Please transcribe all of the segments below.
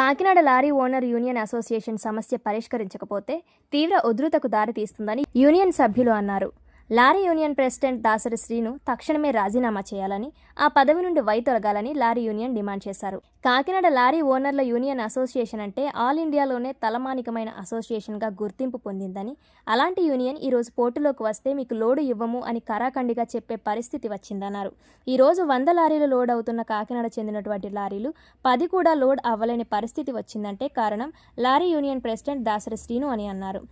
Kakinada lorry owner union association సమస్య పరిష్కరించకపోతే తీవ్ర ఉధృతకు దారితీస్తుందని యూనియన్ సభ్యులు అన్నారు. Lorry union president Dasari Srinu తక్షణమే రాజీనామా చేయాలని ఆ పదవి నుండి వైతొలగాలని లారీ యూనియన్ డిమాండ్ చేశారు. కాకినాడ లారీ ఓనర్ల యూనియన్ అసోసియేషన్ అంటే ఆల్ ఇండియాలోనే తలమానికమైన అసోసియేషన్గా గుర్తింపు పొందిందని అలాంటి యూనియన్ ఈరోజు పోర్టులోకి వస్తే మీకు లోడు ఇవ్వము అని కరాఖండిగా చెప్పే పరిస్థితి వచ్చిందన్నారు. ఈరోజు వంద లారీలు లోడ్ అవుతున్న కాకినాడ చెందినటువంటి లారీలు పది కూడా లోడ్ అవ్వలేని పరిస్థితి వచ్చిందంటే కారణం lorry union president Dasari Srinu అని అన్నారు.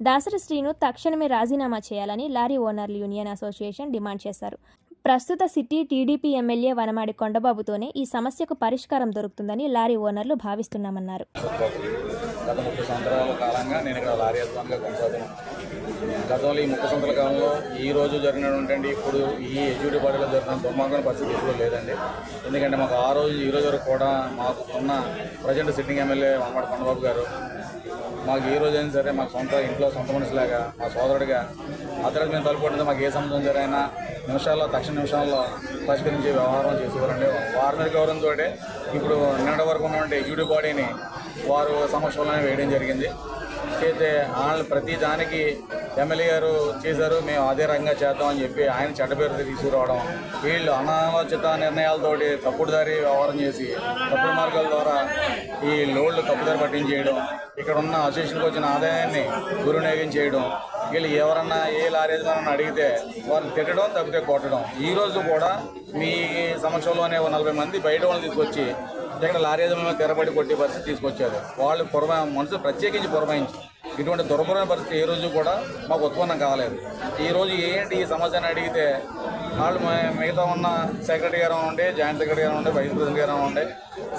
దాసరి శ్రీను తక్షణమే రాజీనామా చేయాలని లారీ ఓనర్ల యూనియన్ అసోసియేషన్ డిమాండ్ చేశారు. ప్రస్తుత సిటీ టీడీపీ ఎమ్మెల్యే వనమాడి కొండబాబుతోనే ఈ సమస్యకు పరిష్కారం దొరుకుతుందని లారీ ఓనర్లు భావిస్తున్నామన్నారు. గత ముప్పై సంవత్సరాల కాలంగా నేను ఇక్కడ లారీ యజమానిగా కొనసాగుతున్నాను. గతంలో ఈ ముప్పై సంవత్సరాల కాలంలో ఈ రోజు జరిగినటువంటి ఇప్పుడు ఈ ఎడ్యుకేటివ్ పార్టీలో జరిగిన దుర్మార్గం పరిస్థితి ఎప్పుడూ లేదండి. ఎందుకంటే మాకు ఆ రోజు ఈ రోజు వరకు కూడా మాకు ఉన్న present sitting MLA Vanamadi Kondababu గారు మాకు ఏ రోజైనా సరే మాకు సొంత ఇంట్లో సొంత మనిషిలాగా మా సోదరుడిగా అతడికి మేము తలుపుకుంటే మాకు ఏ సమస్య జరిగినా నిమిషాల్లో తక్షణ నిమిషాల్లో పరిష్కరించి వ్యవహారం చేసేవారండి వారి గౌరవంతో ఇప్పుడు నిన్నటి వరకు ఉన్నటువంటి ఎగ్జిక్యూటివ్ బాడీని వారు సమక్షంలోనే వేయడం జరిగింది. అయితే వాళ్ళు ప్రతి దానికి ఎమ్మెల్యే గారు చేశారు మేము అదే చేద్దాం చేద్దామని చెప్పి ఆయన చెడ్డ పేరు తీసుకురావడం వీళ్ళు అనాలోచిత నిర్ణయాలతోటి తప్పుడు దారి వ్యవహారం చేసి తప్పుడు మార్గాల ద్వారా ఈ లోడ్లు తప్పుదారి పట్టించేయడం ఇక్కడ ఉన్న అసోసియేషన్కి వచ్చిన ఆదాయాన్ని దుర్వినియోగం చేయడం వీళ్ళు ఎవరన్నా ఏ లారీ యజమాని అడిగితే వారిని తిట్టడం తప్పితే కొట్టడం. ఈ రోజు కూడా మీ సమక్షంలోనే నలభై మంది బయట వాళ్ళని తీసుకొచ్చి ఇక్కడ లారీ యజమాని తెరబడి కొట్టే పరిస్థితి తీసుకొచ్చారు. వాళ్ళు పురమా మనసు ప్రత్యేకించి పురమాయించి ఇటువంటి దుర్భరమైన పరిస్థితి ఏ రోజు కూడా మాకు ఉత్పన్నం కాలేదు. ఈరోజు ఏంటి ఈ సమస్యను అడిగితే వాళ్ళు మిగతా ఉన్న సెక్రటరీ గారు ఉండే జాయింట్ సెక్రటరీ గారు ఉండే వైస్ ప్రెసిడెంట్ గారు ఉండే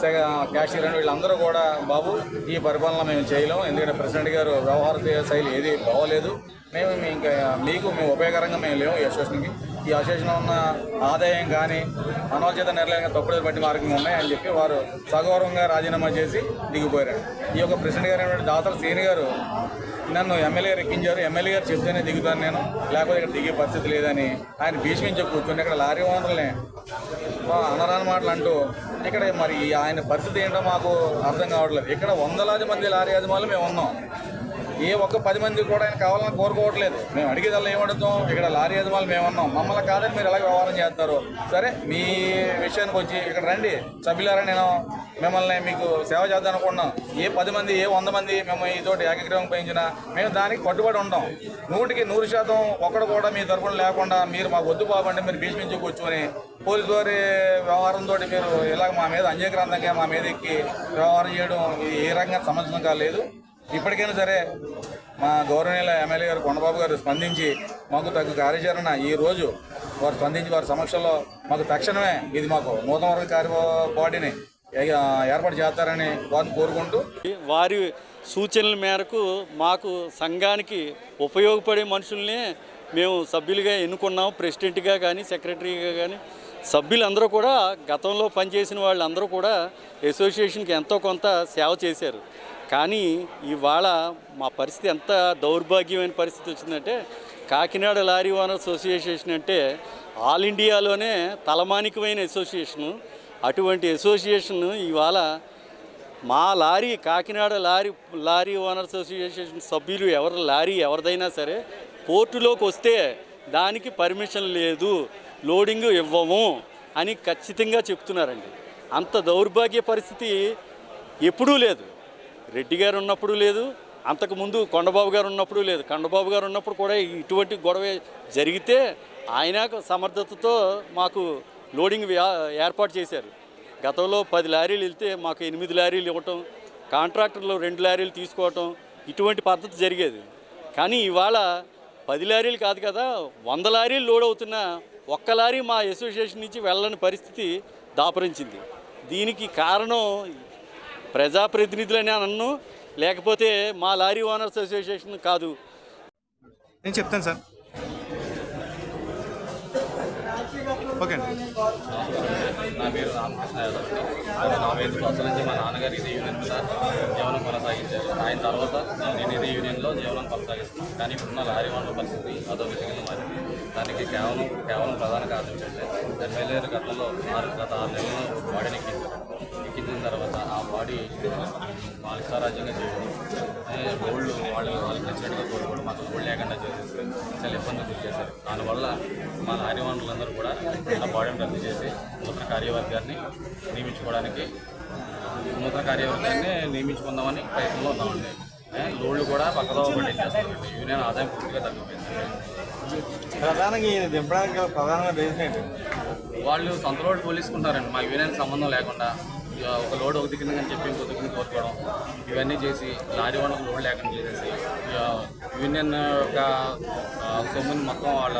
సెక- క్యాషియర్ అని వీళ్ళందరూ కూడా బాబు ఈ పరిపాలన మేము చేయలేం. ఎందుకంటే ప్రెసిడెంట్ గారు వ్యవహార శైలి ఏది బాగోలేదు. మేము మీ ఇంకా మీకు మేము ఉపయోగకరంగా మేము లేవు ఈ అసోసియేషన్కి. ఈ అసోసియేషన్ ఉన్న ఆదాయం కానీ అనవచేత నిర్ణయంగా తప్పుడు బట్టి మార్గం ఉన్నాయని చెప్పి వారు సగౌరవంగా రాజీనామా చేసి దిగిపోయారు. ఈ యొక్క ప్రెసిడెంట్ గారు అయినటువంటి దాతల సీని గారు నన్ను ఎమ్మెల్యే గారు ఎక్కించారు. ఎమ్మెల్యే గారు చెప్తేనే దిగుతాను నేను. లేకపోతే ఇక్కడ దిగే పరిస్థితి లేదని ఆయన భీష్మించి కూర్చొని ఇక్కడ లారీ ఓనర్లనే అనరాని మాటలు అంటూ ఇక్కడ మరి ఆయన పరిస్థితి ఏంటో మాకు అర్థం కావట్లేదు. ఇక్కడ వందలాది మంది లారీ యజమానులు మేము ఉన్నాం. ఏ ఒక్క పది మంది కూడా ఆయన కావాలని కోరుకోవట్లేదు. మేము అడిగేదల్లా ఏమడుతాం ఇక్కడ లారీ యజమానులు మేము ఉన్నాం. మమ్మల్ని కాదని మీరు ఎలా వ్యవహారం చేస్తారు సరే మీ విషయానికి వచ్చి ఇక్కడ రండి. సభ్యులారా నేను మిమ్మల్ని మీకు సేవ చేద్దాం అనుకుంటున్నాం. ఏ పది మంది ఏ వంద మంది మేము తోటి ఏకగ్రహం పెంచినా మేము దానికి కట్టుబడి ఉంటాం. నూటికి నూరు శాతం ఒక్కడు కూడా మీ తరపున లేకుండా మీరు మాకు వద్దు బాబండి మీరు భీష్మించి కూర్చొని పోలీసు వారి వ్యవహారంతో మీరు ఇలాగ మా మీద అంజీక్రాంతంగా మా మీద ఎక్కి వ్యవహారం చేయడం ఇది ఏ రకంగా సమస్య కాలేదు. ఇప్పటికైనా సరే మా గౌరవనీయుల ఎమ్మెల్యే గారు కొండబాబు గారు స్పందించి మాకు తగ్గ కార్యాచరణ ఈ రోజు వారు స్పందించి వారి సమక్షంలో మాకు తక్షణమే ఇది మాకు నూతన వర్గ కార్య బాడీని ఏర్పాటు చేస్తారని వారిని కోరుకుంటూ వారి సూచనల మేరకు మాకు సంఘానికి ఉపయోగపడే మనుషుల్ని మేము సభ్యులుగా ఎన్నుకున్నాము ప్రెసిడెంట్గా కానీ సెక్రటరీగా కానీ సభ్యులందరూ కూడా గతంలో పనిచేసిన వాళ్ళందరూ కూడా అసోసియేషన్కి ఎంతో కొంత సేవ చేశారు. కానీ ఇవాళ మా పరిస్థితి ఎంత దౌర్భాగ్యమైన పరిస్థితి వచ్చిందంటే కాకినాడ లారీ ఓనర్స్ అసోసియేషన్ అంటే ఆల్ ఇండియాలోనే తలమానికమైన అసోసియేషను. అటువంటి అసోసియేషన్ ఇవాళ మా lorry Kakinada lorry lorry owner association సభ్యులు ఎవరి లారీ ఎవరిదైనా సరే పోర్టులోకి వస్తే దానికి పర్మిషన్ లేదు లోడింగ్ ఇవ్వము అని ఖచ్చితంగా చెప్తున్నారండి. అంత దౌర్భాగ్య పరిస్థితి ఎప్పుడూ లేదు. రెడ్డి గారు ఉన్నప్పుడు లేదు అంతకుముందు కొండబాబు గారు ఉన్నప్పుడు లేదు. కొండబాబు గారు ఉన్నప్పుడు కూడా ఇటువంటి గొడవ జరిగితే ఆయన సమర్థతతో మాకు లోడింగ్ ఏర్పాటు చేశారు. గతంలో పది లారీలు వెళ్తే మాకు ఎనిమిది లారీలు ఇవ్వటం కాంట్రాక్టర్లు రెండు లారీలు తీసుకోవటం ఇటువంటి పద్ధతి జరిగేది. కానీ ఇవాళ పది లారీలు కాదు కదా వంద లారీలు లోడ్ అవుతున్న ఒక్క లారీ మా అసోసియేషన్ నుంచి వెళ్ళని పరిస్థితి దాపరించింది. దీనికి కారణం ప్రజాప్రతినిధులని అన్ను లేకపోతే మా లారీ ఓనర్స్ అసోసియేషన్ కాదు. నేను చెప్తాను సార్. ఓకే అండి. నా పేరు రామకృష్ణ యాదవ్. నా నలభై ఐదు సంవత్సరాల నుంచి మా నాన్నగారు ఇదే యూనియన్ మీద జీవనం కొనసాగించారు. ఆయన తర్వాత నేను ఇదే యూనియన్లో జీవనం కొనసాగిస్తున్నాను. కానీ ఇప్పుడున్న లారీ వాళ్ళ పరిస్థితి అదో విధంగా మారింది. దానికి కేవలం కేవలం ప్రధాన కారణం ఏంటంటే ఎమ్మెల్యే గతంలో ఆరు గత ఆరు నెలలు బాడీని ఎక్కించారు. ఎక్కించిన తర్వాత ఆ బాడీ వాళ్ళ సారాజ్యంగా చేయడం గోల్డ్ వాళ్ళు వాళ్ళకి నచ్చినట్టుగా కోరుకోవడం మాకు గోల్డ్ లేకుండా చేసేసి చాలా ఇబ్బంది గురి చేశారు. దానివల్ల మా లారీ వనరులందరూ కూడా ఆ బాడీని రద్దు చేసి నూతన కార్యవర్గాన్ని నియమించుకోవడానికి నూతన కార్యవర్గాన్ని నియమించుకుందామని ప్రయత్నంలో ఉన్నామండి. లోన్లు కూడా పక్కదో పట్టించేస్తామండి యూనియన్ ఆదాయం పూర్తిగా తగ్గిపోయింది. ప్రధానంగా ఈయన దింపడానికి రీజన్ ఏంటి? వాళ్ళు సొంత లోడ్ పోలీసుకుంటారండి. మా యూనియన్ సంబంధం లేకుండా ఒక లోడ్ ఒక దిక్కు అని చెప్పి ఇంకో దిక్కుని కోరుకోవడం ఇవన్నీ చేసి లారీ వాళ్ళకి లోడ్ లేకుండా చేసేసి యూనియన్ యొక్క సొమ్ముని మొత్తం వాళ్ళ